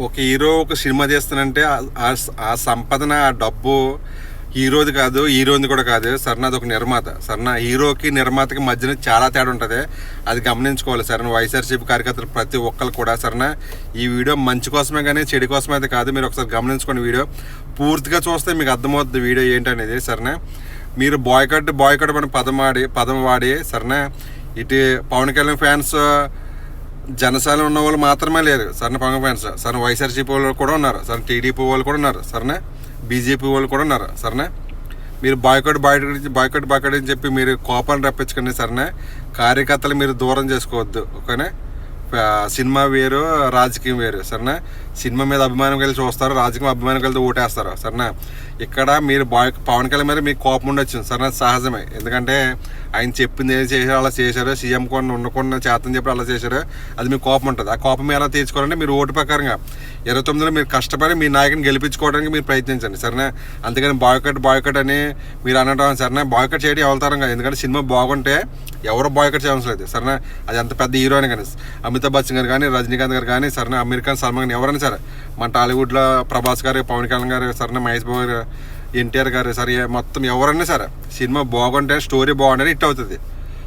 ఒక హీరో ఒక సినిమా తీస్తానంటే ఆ- ఆ- సంపదన ఆ డబ్బు హీరోది కాదు హీరోది కూడా కాదు. సరేనా అది ఒక నిర్మాత. సరేనా హీరోకి నిర్మాతకి మధ్యన చాలా తేడా ఉంటుంది. అది గమనించుకోవాలి. సరేనా వైఎస్ఆర్సీపీ కార్యకర్తలు ప్రతి ఒక్కరు కూడా సరేనా ఈ వీడియో మంచి కోసమే కానీ చెడు కోసమే అయితే కాదు. మీరు ఒకసారి గమనించుకోండి వీడియో. పూర్తిగా చూస్తే మీకు అర్థమవుతుంది వీడియో ఏంటనేది సరేనా. మీరు బాయ్కట్ బాయ్కట్ అని పదం వాడి పదం వాడి సరేనా ఇటు పవన్ కళ్యాణ్ ఫ్యాన్స్ జనసేన ఉన్న వాళ్ళు మాత్రమే లేరు. సరే పవన్ ఫ్యాన్స్. సరే వైఎస్ఆర్సీపీ వాళ్ళు కూడా ఉన్నారు. సరే టీడీపీ వాళ్ళు కూడా ఉన్నారు. సరేనా బీజేపీ వాళ్ళు కూడా ఉన్నారు. సరేనా మీరు బాయ్కట్ బాయ్కట్ బాయ్కట్ బాయ్కట్ అని చెప్పి మీరు కోపాన్ని రప్పించుకుని సరేనా. కార్యకర్తలు మీరు దూరం చేసుకోవద్దు. ఓకేనా? సినిమా వేరు రాజకీయం వేరు సరేనా? సినిమా మీద అభిమానం కలిసి చూస్తారు రాజకీయం అభిమానం కలిసి ఓటేస్తారు సరేనా? ఇక్కడ మీరు బాయ్ పవన్ కళ్యాణ్ మీద మీకు కోపం ఉండొచ్చు సరేనా? సహజమే. ఎందుకంటే ఆయన చెప్పింది ఏం చేశారు అలా చేశారు సీఎం కొన్ని ఉండకుండా చేతని చెప్పి అలా చేశారు అది మీకు కోపం ఉంటుంది. ఆ కోపం ఎలా తీర్చుకోవాలంటే మీరు ఓటు ప్రకారంగా ఇరవై తొమ్మిదిలో మీరు కష్టపడి మీ నాయకుని గెలిపించుకోవడానికి మీరు ప్రయత్నించండి సరేనా? అందుకని బాయ్కట్ బాయ్కట్ అని మీరు అనడం సరేనా? బాయ్కట్ చేయడం ఎవరుతారం ఎందుకంటే సినిమా బాగుంటే ఎవరు బాయ్కట్ చేయవలసిన లేదు. సరేనా? అది అంత పెద్ద హీరో అని కానీ అమితాబ్ బచ్చన్ గారు కానీ రజనీకాంత్ గారు కానీ సరేనా? అమీర్ ఖాన్ సల్మాన్ ఖాన్ ఎవరైనా సరే మన టాలీవుడ్లో ప్రభాస్ గారు పవన్ కళ్యాణ్ గారు సరేనా? మహేష్ బాబు గారు ఎన్టీఆర్ గారు సరే మొత్తం ఎవరైనా సరే సినిమా బాగుంటే స్టోరీ బాగుంటే హిట్ అవుతుంది.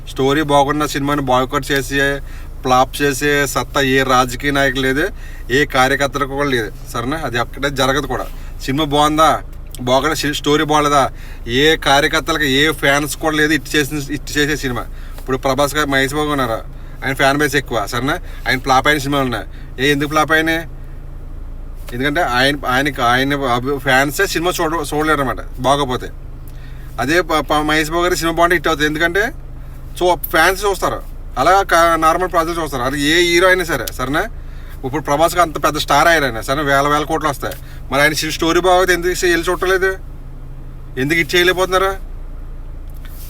స్టోరీ బాగున్న సినిమాని బాయ్కట్ చేసి ఫ్లాప్ చేసే సత్తా ఏ రాజకీయ నాయకులు లేదు ఏ కార్యకర్తలకు కూడా లేదు. సరేనా? అది అక్కడే జరగదు కూడా. సినిమా బాగుందా? బాగా స్టోరీ బాగలేదా ఏ కార్యకర్తలకు ఏ ఫ్యాన్స్ కూడా లేదు ఇట్ చేసిన ఇట్ చేసే సినిమా. ఇప్పుడు ప్రభాస్ గారు మహేష్ బాబు ఉన్నారు? ఆయన ఫ్యాన్ బేస్ ఎక్కువ సరేనా? ఆయన ఫ్లాప్ అయిన సినిమాలు ఉన్నాయి. ఏ ఎందుకు ఫ్లాప్ అయినాయి? ఎందుకంటే ఆయన ఆయనకి ఆయన ఫ్యాన్సే సినిమా చూడ చూడలేరు అనమాట బాగోపోతే. అదే మహేష్ బాబు గారి సినిమా బాగుంటే హిట్ అవుతుంది. ఎందుకంటే చూ ఫ్యాన్స్ చూస్తారు. అలా నార్మల్ ప్రజలు చూస్తారు. అది ఏ హీరో అయినా సరే సరేనా? ఇప్పుడు ప్రభాస్కి అంత పెద్ద స్టార్ అయ్యారు ఆయన. సరే వేల వేల కోట్లు వస్తాయి. మరి ఆయన స్టోరీ బాగోదు ఎందుకు వెళ్ళి చూడలేదు ఎందుకు ఇటు చేయలేకపోతున్నారు?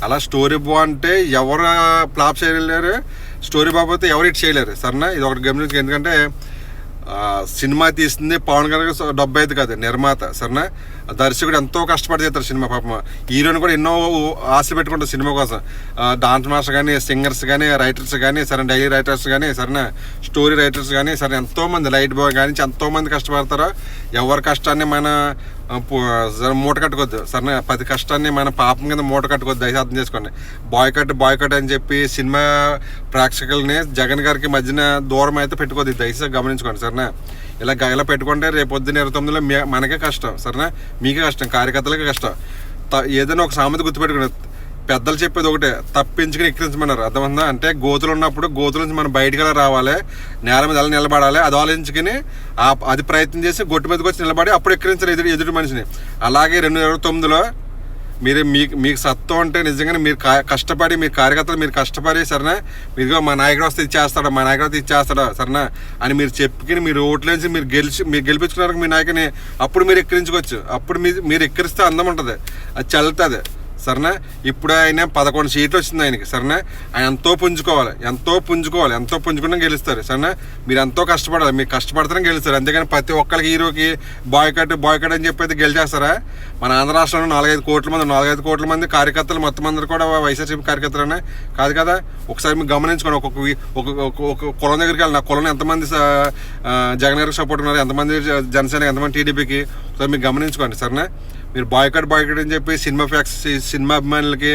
అలా స్టోరీ బాగుంటే ఎవరు ఫ్లాప్ చేయలేరు. స్టోరీ బాగోతే ఎవరు ఇటు చేయలేరు. సరేనా? ఇది ఒకటి గమనించి ఎందుకంటే సినిమా తీసింది పవన్ కళ్యాణ్ డెబ్బై ఐదు కాదు నిర్మాత సరేనా? దర్శకుడు ఎంతో కష్టపడి చేస్తారు సినిమా పాపం. హీరోని కూడా ఎన్నో ఆశలు పెట్టుకుంటారు సినిమా కోసం. డాన్స్ మాస్టర్ కానీ సింగర్స్ కానీ రైటర్స్ కానీ సరే డైలీ రైటర్స్ కానీ సరేనా? స్టోరీ రైటర్స్ కానీ సరే ఎంతో మంది లైట్ బాయ్ కానీ ఎంతోమంది కష్టపడతారు. ఎవరి కష్టాన్ని మన మూట కట్టుకోవద్దు సరే పది కష్టాన్ని మన పాపం కింద మూట కట్టుకోవద్దు దయచేసి అర్థం చేసుకోండి. బాయ్ కట్ బాయ్ కట్ అని చెప్పి సినిమా ప్రేక్షకుల్ని జగన్ గారికి మధ్యన దూరం అయితే పెట్టుకోవద్దు దయచేసి గమనించుకోండి సరేనా? ఇలా గ- ఇలా పెట్టుకుంటే రేపు పొద్దున్న ఇరవై తొమ్మిదిలో మనకే కష్టం సరేనా? మీకే కష్టం కార్యకర్తలకే కష్టం. త- ఏదైనా ఒక సామెత గుర్తుపెట్టుకుని పెద్దలు చెప్పేది ఒకటే తప్పించుకుని ఎక్కిరించమన్నారు. అర్థమైందా అంటే గోతులు ఉన్నప్పుడు గోతుల నుంచి మనం బయటకు ఎలా రావాలి నేల మీద ఎలా నిలబడాలి అది ఆలోచించుకుని ఆ అది ప్రయత్నం చేసి గొట్టు మీదకి వచ్చి నిలబడి అప్పుడు ఎక్కిరించారు ఎదురు ఎదుటి మనిషిని. అలాగే రెండు వేల ఇరవై తొమ్మిదిలో మీరు మీకు మీకు సత్వం అంటే నిజంగానే మీరు కష్టపడి మీ కార్యకర్తలు మీరు కష్టపడి సరేనా మీరుగా మా నాయకుడు వస్తే ఇచ్చేస్తాడా మా నాయకుడు వస్తే ఇచ్చేస్తాడా సరేనా అని మీరు చెప్పుకుని మీరు ఓట్లేసి మీరు గెలిచి మీరు గెలిపించుకున్నారు మీ నాయకుని అప్పుడు మీరు ఎక్కిరించుకోవచ్చు. అప్పుడు మీరు ఎక్కిరిస్తే అందం ఉంటుంది. అది చల్లుతుంది. సరేనా? ఇప్పుడు ఆయన పదకొండు సీట్లు వచ్చింది ఆయనకి సరేనా? ఆయన ఎంతో పుంజుకోవాలి ఎంతో పుంజుకోవాలి ఎంతో పుంజుకున్నా గెలుస్తారు సరేనా? మీరు ఎంతో కష్టపడాలి మీరు కష్టపడితేనే గెలుస్తారు. అంతేగాని ప్రతి ఒక్కరికి హీరోకి బాయ్కట్ బాయ్కట్ అని చెప్పి అయితే గెలిచేస్తారా? మన ఆంధ్ర రాష్ట్రంలో నాలుగైదు కోట్ల మంది నాలుగైదు కోట్ల మంది కార్యకర్తలు మొత్తం అందరూ కూడా వైఎస్ఆర్సీపీ కార్యకర్తలనే. కాదు కదా? ఒకసారి మీరు గమనించుకోండి ఒక్కొక్క ఒక ఒక- కులం దగ్గరికి వెళ్ళిన కులం ఎంతమంది జగన్ గారికి సపోర్ట్ ఉన్నారు ఎంతమంది జనసేనకి జనసేన ఎంతమంది టీడీపీకి? సో మీరు గమనించుకోండి సరేనా? మీరు బాయ్కట్ బాయ్కట్ అని చెప్పి సినిమా ఫ్యాక్స్ సినిమా అభిమానులకి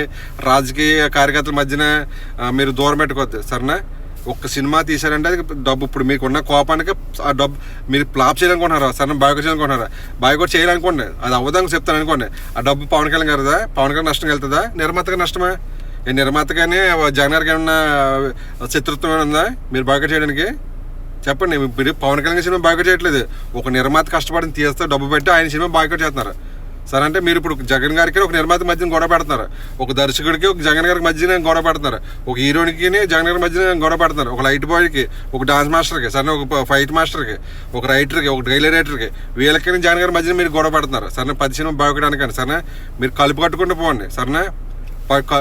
రాజకీయ కార్యకర్తల మధ్యన మీరు దూరం పెట్టుకోవద్దు సరేనా? ఒక్క సినిమా తీశారంటే అది డబ్బు ఇప్పుడు మీకు ఉన్న కోపానికి ఆ డబ్బు మీరు ప్లాప్ చేయాలనుకుంటున్నారా? సరే బాయ్కట్ చేయాలనుకుంటున్నారా? బాయ్కట్ చేయాలనుకోండి అది అవ్వదని చెప్తాను అనుకోండి ఆ డబ్బు పవన్ కళ్యాణ్ గారిదా? పవన్ కళ్యాణ్ నష్టం వెళ్తుందా? నిర్మాతగా నష్టమా? ఏ నిర్మాతగానే జగన్ గారికి ఏమన్నా శత్రుత్వం ఉందా? మీరు బాయ్కట్ చేయడానికి? చెప్పండి మీరు పవన్ కళ్యాణ్ సినిమా బాయ్కట్ చేయట్లేదు. ఒక నిర్మాత కష్టపడిన తీస్తే డబ్బు పెట్టి ఆయన సినిమా బాయ్కట్ చేస్తున్నారు. సరే అంటే మీరు ఇప్పుడు జగన్ గారికి ఒక నిర్మాత మధ్యన గొడవ పెడుతున్నారు. ఒక దర్శకుడికి ఒక జగన్ గారికి మధ్యన గొడవ పెడుతున్నారు? ఒక హీరోయిన్కి జగన్ గారి మధ్యన గొడవ పెడుతున్నారు? ఒక లైట్ బాయ్కి ఒక డాన్స్ మాస్టర్కి సరే ఒక ఫైట్ మాస్టర్కి ఒక రైటర్కి ఒక డైలీ రైటర్కి వీళ్ళకి జగన్ గారి మధ్యన మీరు గొడవ పెడుతున్నారు. సరే పది సినిమా బాగుపడడానికి సరే మీరు కలుపు కట్టుకుంటూ పోండి. సరేనా?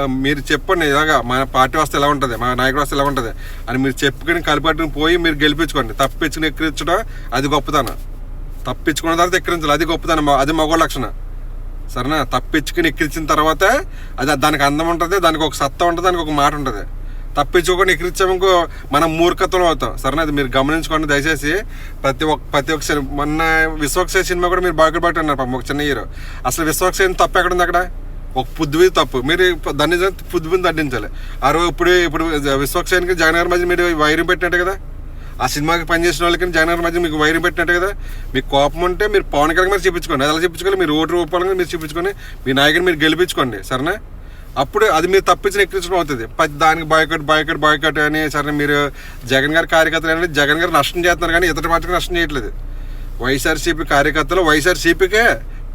మీరు చెప్పండి ఇలాగా మన పార్టీ వస్తే ఎలా ఉంటుంది మన నాయకుడు వస్తే ఎలా ఉంటుంది అని మీరు చెప్పుకుని కలిపట్టుకుని పోయి మీరు గెలిపించుకోండి. తప్పించుకుని ఎక్కిరించడం అది గొప్పతనం. తప్పించుకున్న తర్వాత ఎక్కిరించాలి అది గొప్పతనం అది మగోళ్ళ లక్షణం. సరేనా? తప్పించుకుని ఎక్కిరించిన తర్వాత అది దానికి అందం ఉంటుంది దానికి ఒక సత్తా ఉంటుంది దానికి ఒక మాట ఉంటుంది. తప్పించుకోకుండా ఎక్కిరించామనుకో మనం మూర్ఖత్వం అవుతాం. సరేనా? అది మీరు గమనించుకోండి దయచేసి. ప్రతి ఒక్క ప్రతి ఒక్క సినిమా మొన్న విశ్వక్సేన సినిమా కూడా మీరు బాగా పట్టి ఉన్నారు పాపం ఒక చిన్న హీరో. అసలు విశ్వక్సేన తప్పు ఎక్కడ ఉంది అక్కడ? ఒక పుద్దువి తప్పు. మీరు దాన్ని పుద్దుని దండించాలి ఆ రోజు ఇప్పుడు ఇప్పుడు విశ్వక్సేనకి జగన్ గారి మధ్య మీరు వైరింగ్ పెట్టినట్టు కదా? ఆ సినిమాకి పనిచేసిన వాళ్ళకి జగన్ గారి మధ్య మీకు వైరింగ్ పెట్టినట్టు కదా? మీకు కోపం ఉంటే మీరు పవన్ కళ్యాణ్ మీద చూపించుకోండి. అది ఎలా చూపించుకోవాలి? మీరు ఓటు రూపాయలు మీరు చూపించుకొని మీ నాయకుని మీరు గెలిపించుకోండి. సరేనా? అప్పుడు అది మీరు తప్పించిన ఎక్కించడం అవుతుంది. దానికి బాయ్కట్ బాయ్కట్ బాయ్కట్ అని సరే మీరు జగన్ గారి కార్యకర్తలు అనేది జగన్ గారు నష్టం చేస్తున్నారు కానీ ఇతర పార్టీకి నష్టం చేయట్లేదు. వైఎస్ఆర్సీపీ కార్యకర్తలు వైఎస్ఆర్సీపీకే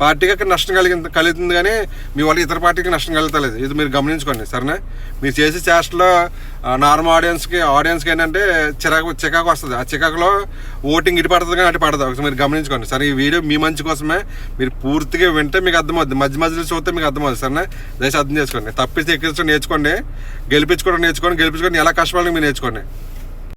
పార్టీకి అక్కడ నష్టం కలిగింది కలుగుతుంది కానీ మీ వల్ల ఇతర పార్టీకి నష్టం కలుగుతలేదు. ఇది మీరు గమనించుకోండి సరేనా? మీరు చేసే చేష్టలో నార్మల్ ఆడియన్స్కి ఆడియన్స్కి ఏంటంటే చిరాకు చికాకు వస్తుంది. ఆ చికాకులో ఓటింగ్ ఇటు పడుతుంది కానీ అటు పడదు. ఒకసారి మీరు గమనించుకోండి. సరే ఈ వీడియో మీ మంచి కోసమే. మీరు పూర్తిగా వింటే మీకు అర్థమవుద్ది. మధ్య మధ్యలో చూస్తే మీకు అర్థమవుతుంది సరేనా? దయచేసి అర్థం చేసుకోండి. తప్పిస్తే ఎక్కించుకొని నేర్చుకోండి. గెలిపించుకోవడం నేర్చుకోండి. గెలిపించుకొని ఎలా కష్టపడాలి మీరు నేర్చుకోండి.